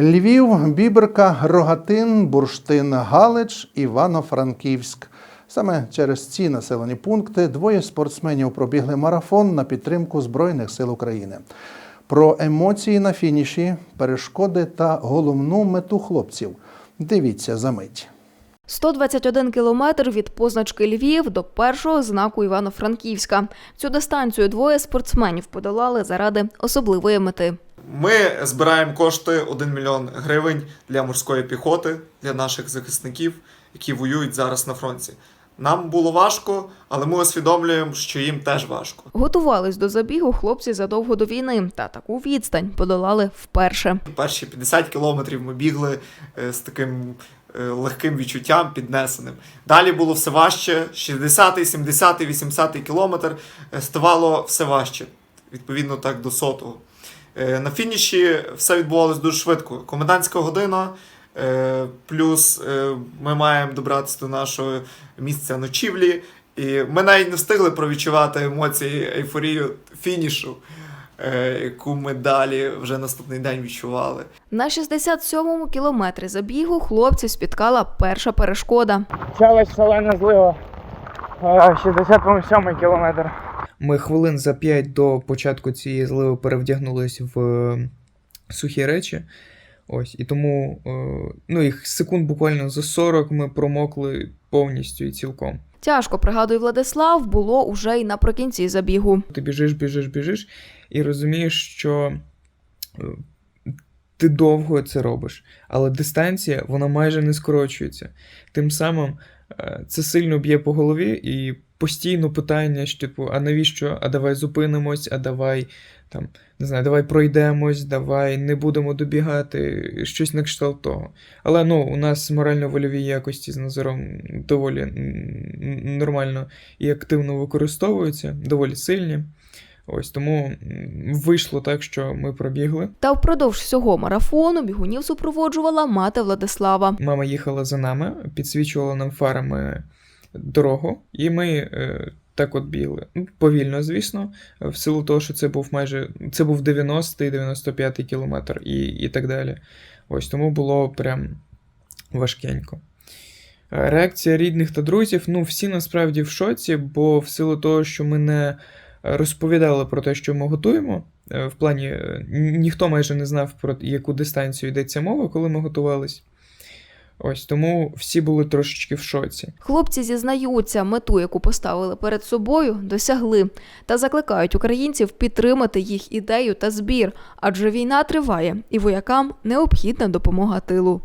Львів, Біберка, Рогатин, Бурштин, Галич, Івано-Франківськ. Саме через ці населені пункти двоє спортсменів пробігли марафон на підтримку Збройних сил України. Про емоції на фініші, перешкоди та головну мету хлопців. Дивіться за мить. 121 кілометр від позначки Львів до першого знаку Івано-Франківська. Цю дистанцію двоє спортсменів подолали заради особливої мети. Ми збираємо кошти 1 мільйон гривень для морської піхоти, для наших захисників, які воюють зараз на фронті. Нам було важко, але ми усвідомлюємо, що їм теж важко. Готувались до забігу хлопці задовго до війни та таку відстань подолали вперше. Перші 50 кілометрів ми бігли е, з таким е, легким відчуттям піднесеним. Далі було все важче. 60-й, 70-й, 80-й кілометр е, ставало все важче. Відповідно, так до сотого. Е, На фініші все відбувалось дуже швидко. Комендантська година. е, Плюс е, ми маємо добратися до нашого місця ночівлі. І ми навіть не встигли провідчувати емоції, ейфорію фінішу, яку ми далі вже наступний день відчували. На 67-му кілометрі забігу хлопців спіткала перша перешкода. Почалась шалена злива. Е, 67 кілометр. Ми хвилин за 5 до початку цієї зливи перевдягнулись в е, сухі речі. Ось, і тому, е, ну, їх секунд буквально за 40 ми промокли повністю і цілком. Тяжко пригадує Владислав, було уже й наприкінці забігу. Ти біжиш, біжиш, біжиш, і розумієш, що е, ти довго це робиш, але дистанція вона майже не скорочується. Тим самим е, це сильно б'є по голові і постійно питання, що, типу, а навіщо? А давай зупинимось, а давай там, не знаю, давай пройдемось, давай не будемо добігати, щось на кшталт того. Але ну, у нас морально-вольові якості з Назаром доволі нормально і активно використовуються, доволі сильні. Ось тому вийшло так, що ми пробігли. Та впродовж всього марафону бігунів супроводжувала мати Владислава. Мама їхала за нами, підсвічувала нам фарами дорогу, і ми е, так от бігли. Ну, Повільно, звісно, в силу того, що це був майже це був 90-й, 95-й кілометр і, і так далі. Ось тому було прям важкенько. Е, Реакція рідних та друзів, ну, всі насправді в шоці, бо в силу того, що ми не розповідали про те, що ми готуємо. е, В плані ніхто майже не знав про яку дистанцію йдеться мова, коли ми готувались. Ось тому всі були трошечки в шоці. Хлопці зізнаються, мету, яку поставили перед собою, досягли та закликають українців підтримати їх ідею та збір, адже війна триває, і воякам необхідна допомога тилу.